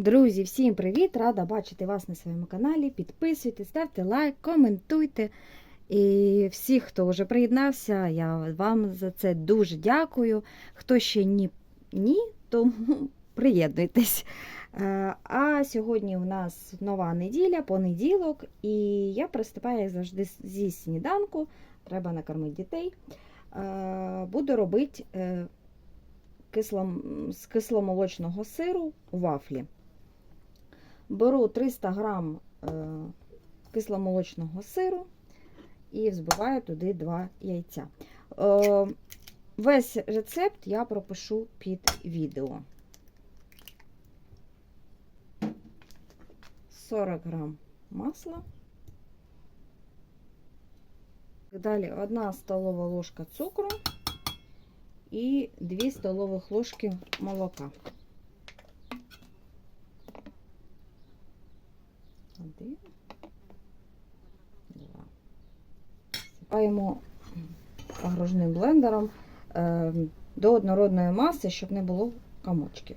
Друзі, всім привіт! Рада бачити вас на своєму каналі. Підписуйтесь, ставте лайк, коментуйте. І всі, хто вже приєднався, я вам за це дуже дякую. Хто ще ні, ні то приєднуйтесь. Е, А сьогодні у нас нова неділя, понеділок, і я приступаю завжди зі сніданку. Треба накормити дітей. Е, Буду робити е, з кисломолочного сиру вафлі. Беру 300 грам е, кисломолочного сиру і взбиваю туди 2 яйця. Е, весь рецепт я пропишу під відео. 40 грам масла. Далі 1 столова ложка цукру і 2 столових ложки молока. Один, два. Сипаємо погружним блендером е, до однородної маси, щоб не було комочків.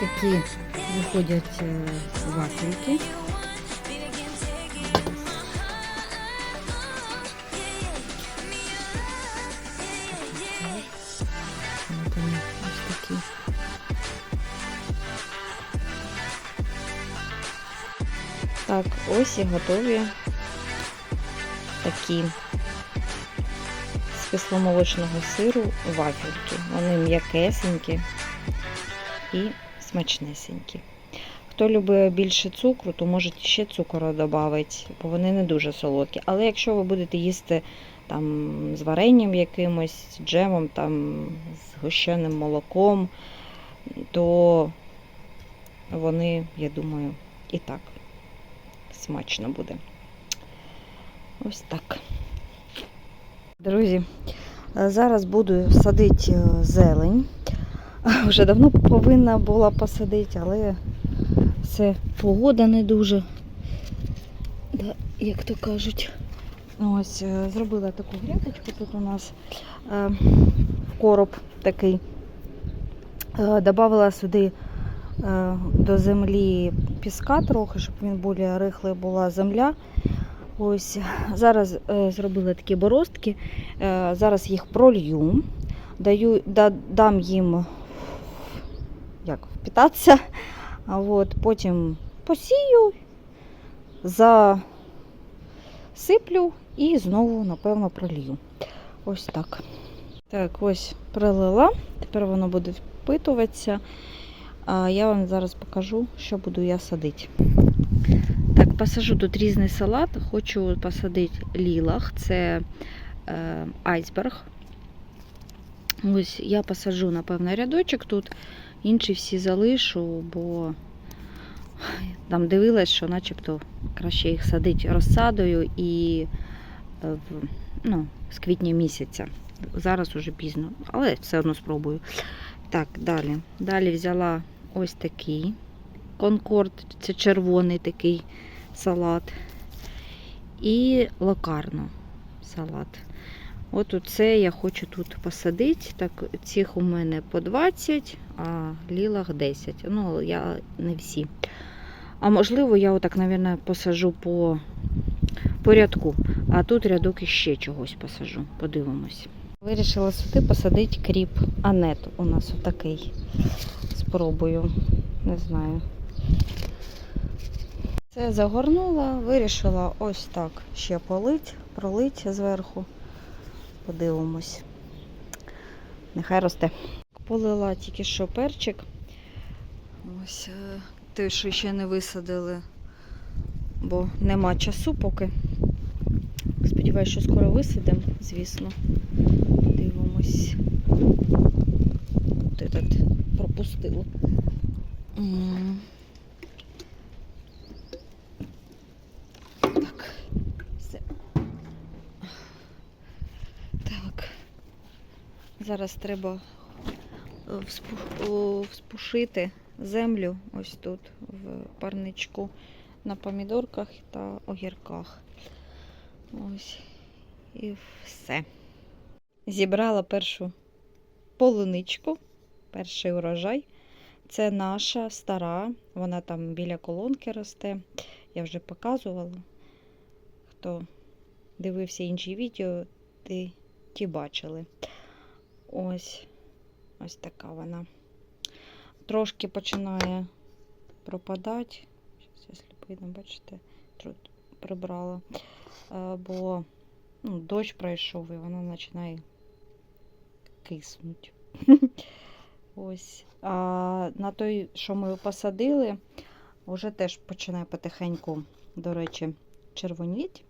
такі виходять е, вафельки. Так, ось і готові такі з кисломолочного сиру вафельки. Вони м'якесенькі і смачнесенькі. Хто любить більше цукру, то можете ще цукру додати, бо вони не дуже солодкі. Але якщо ви будете їсти там з варенням якимось, з джемом, там, з гущеним молоком, то вони, я думаю, і так смачно буде. Ось так. Друзі, е, зараз буду садити е, зелень. Вже давно повинна була посадити, але це погода не дуже. Да, як то кажуть. Ось, е, зробила таку грядочку. Тут у нас е, короб такий. Е, Добавила сюди е, до землі піска трохи, щоб він більш рихлий була земля. Ось зараз е, зробила такі бороздки. Е, зараз їх пролью, даю, да, дам їм як впітатися. От, потім посію, засиплю і знову, напевно, пролью. Ось так. Так, ось пролила. Тепер воно буде впитуватися. А я вам зараз покажу, що буду я садити. Так, посажу тут різний салат. Хочу посадити лілах. Це е, айсберг. Ось я посаджу, напевно, рядочок тут. Інші всі залишу, бо там дивилась, що начебто краще їх садити розсадою і е, ну, з квітня місяця. Зараз уже пізно, але все одно спробую. Так, далі. Далі взяла ось такий конкорд, це червоний такий салат. І локарно салат. От оце я хочу тут посадити. Так, цих у мене по 20, а лілах 10. Ну, я не всі. А можливо, я отак, мабуть, посажу по, по рядку. А тут рядок іще чогось посажу. Подивимось. Вирішила сюди посадити кріп Анет. У нас отакий. Спробую. Не знаю. Це загорнула, вирішила ось так ще полить, пролить зверху. Подивимось. Нехай росте. Полила тільки що перчик. Ось е, той, що ще не висадили, бо нема часу поки. Сподіваюсь, що скоро висадимо, звісно. Дивимось. От этот пропустила. М. Так. Все. Так. Зараз треба е, вспушити землю ось тут, в парничку, на помідорках та огірках. Ось. І все. Зібрала першу полуничку, перший урожай. Це наша стара, вона там біля колонки росте. Я вже показувала. Хто дивився інші відео, ти ті бачили. Ось ось така вона. Трошки починає пропадати. Зараз, якщо видно, бачите, тут прибрала. Е, Бо ну, дощ пройшов і вона починає киснуть. Ось. А на той, що ми посадили, вже теж починає потихеньку, до речі, червоніти.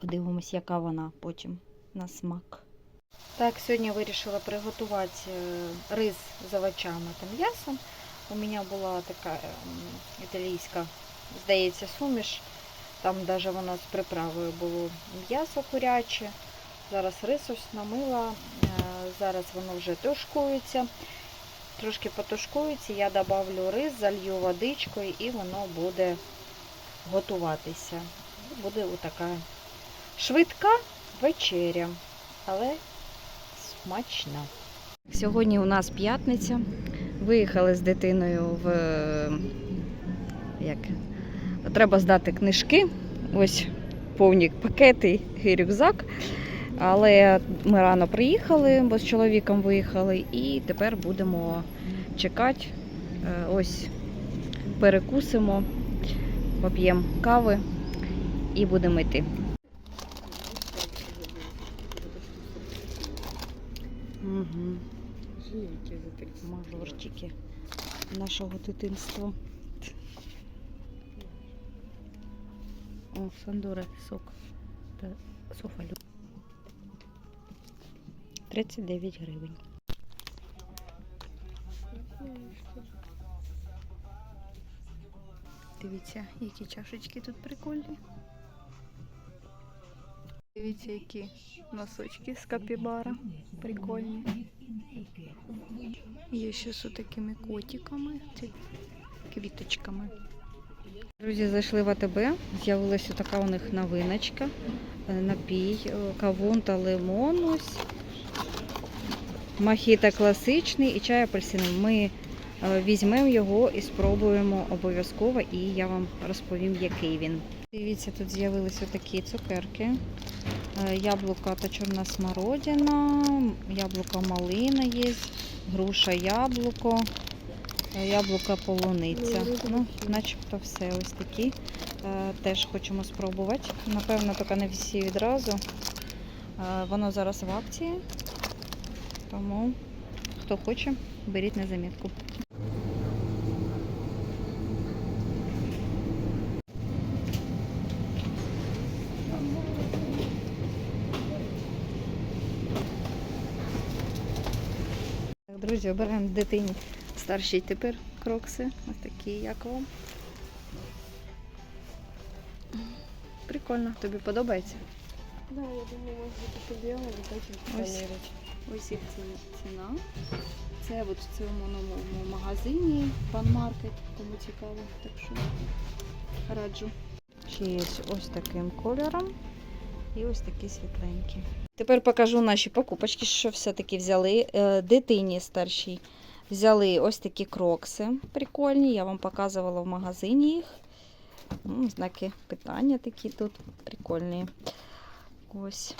Подивимось, яка вона потім на смак. Так, сьогодні вирішила приготувати е, рис з овочами та м'ясом. У мене була така ем, італійська, здається, суміш. Там навіть воно з приправою було м'ясо куряче. Зараз рис ось намила. Е, Зараз воно вже тушкується. Трошки потушкується, я додавлю рис, залью водичкою і воно буде готуватися. Буде отака швидка вечеря, але смачна. Сьогодні у нас п'ятниця. Виїхали з дитиною в як треба здати книжки. Ось повні пакети і рюкзак. Але ми рано приїхали, бо з чоловіком виїхали, і тепер будемо чекати. Е, Ось перекусимо, поп'ємо кави і будемо йти. Угу. Мажорчики нашого дитинства. О, Сандора сок. Та софалю. 39 гривень. Дивіться, які чашечки тут прикольні. Дивіться, які носочки з капібара. Прикольні. Є ще з такими котиками, квіточками. Друзі, зайшли в АТБ. З'явилася така у них новиночка. Е, Напій, е, кавун та лимон. Ось. Мохіто класичний і чай апельсиновий. Ми е, візьмемо його і спробуємо обов'язково, і я вам розповім, який він. Дивіться, тут з'явилися такі цукерки. Е, Яблука та чорна смородина, яблуко малина є, груша яблуко. е, яблука полуниця. Ну, начебто все ось такі. Е, Теж хочемо спробувати. Напевно, тільки не всі відразу. Воно зараз в акції. Тому хто хоче, беріть на замітку. Так, друзі, обираємо дитині старшій тепер крокси. Ось такі, як вам. Прикольно, тобі подобається? Да, я думаю, быть, это белое, вот очень Ось. їх ціна. Це от в цьому новому магазині Панмаркет, кому цікаво, так що раджу. Ще є ось таким кольором і ось такі світленькі. Тепер покажу наші покупочки, що все-таки взяли. Е, Дитині старшій взяли ось такі крокси прикольні. Я вам показувала в магазині їх. М, Знаки питання такі тут прикольні. Ось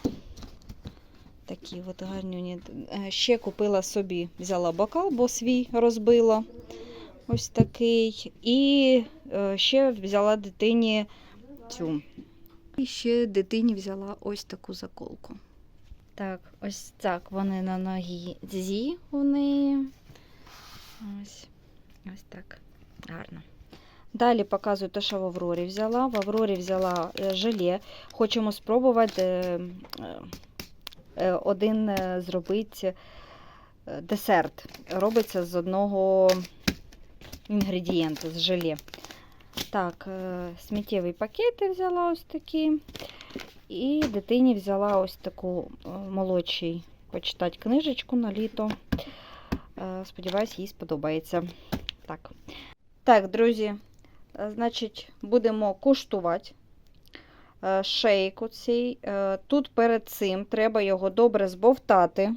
такі от гарнюні. Е, Ще купила собі, взяла бокал, бо свій розбила. Ось такий. І е, ще взяла дитині цю. І ще дитині взяла ось таку заколку. Так, ось так вони на ногі зі неї. Ось, ось так. Гарно. Далі показую те, що в Аврорі взяла. В Аврорі взяла е, желе. Хочемо спробувати е, е, один зробити десерт. Робиться з одного інгредієнту, з желе. Так, е, сміттєві пакети взяла ось такі. І дитині взяла ось таку е, молодшій почитати книжечку на літо. Е, Сподіваюсь, їй сподобається. Так, так друзі, значить, будемо куштувати шейк оцей. Е, Тут перед цим треба його добре збовтати,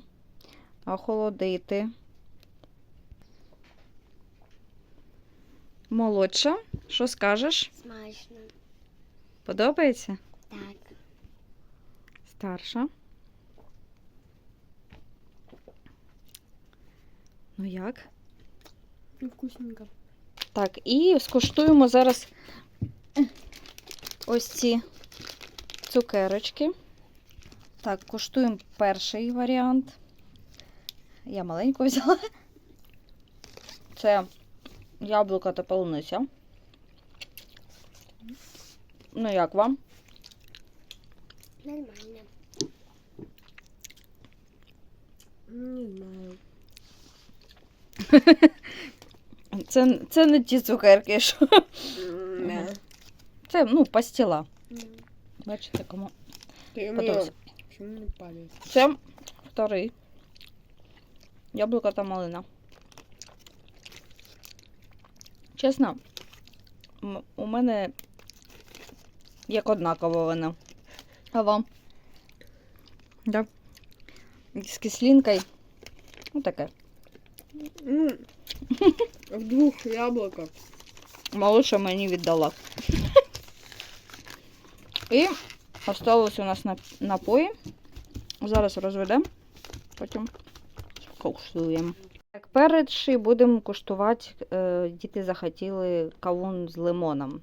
охолодити. Молодша, що скажеш? Смачно. Подобається? Так. Старша. Ну як? Ну, вкусненько. Так, і скуштуємо зараз ось ці цукерочки. Так, куштуємо перший варіант. Я маленьку взяла. Це яблука та полуниця. Ну, як вам? Нормально. Не знаю. Це, це не ті цукерки, що. Да. Це, ну, пастіла. Бачите, кому. Почему не палец? Це вторий. Яблука та малина. Чесно, у мене як однаково вона. А вам? Да. З кислинкою. Ну таке. Ну, в двух яблоках. Молодша мені віддала. І осталось у нас напої. Зараз розведемо, потім куштуємо. Перший будемо куштувати. Е, діти захотіли кавун з лимоном.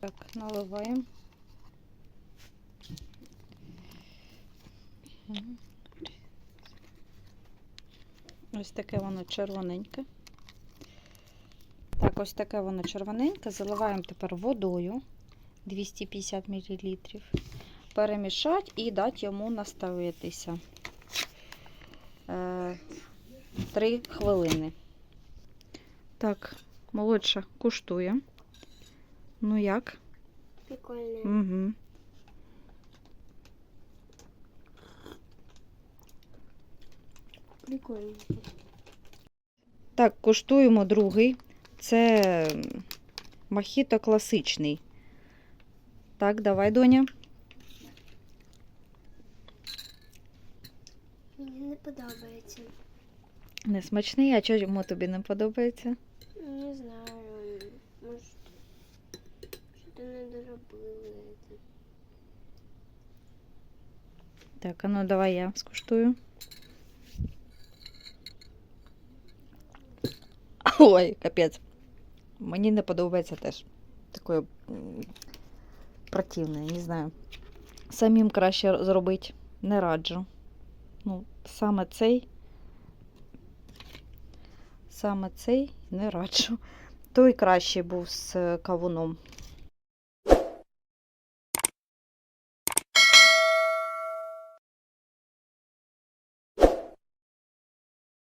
Так, наливаємо. Ось таке воно червоненьке. Так, ось таке воно червоненьке. Заливаємо тепер водою 250 мл. Перемішати і дати йому наставитися. Е, Три хвилини. Так, молодша куштує. Ну як? Прикольно. Угу. Прикольно. Так, куштуємо другий. Це м, мохіто класичний. Так, давай, доня. Мені не подобається. Не смачний, а чому тобі не подобається? Не знаю. Може, що не доробили. Так, а ну давай я скуштую. Ой, капець. Мені не подобається теж. Такое м, противне, не знаю. Самим краще зробити. Не раджу. Ну, саме цей. Саме цей не раджу. Той кращий був з кавуном.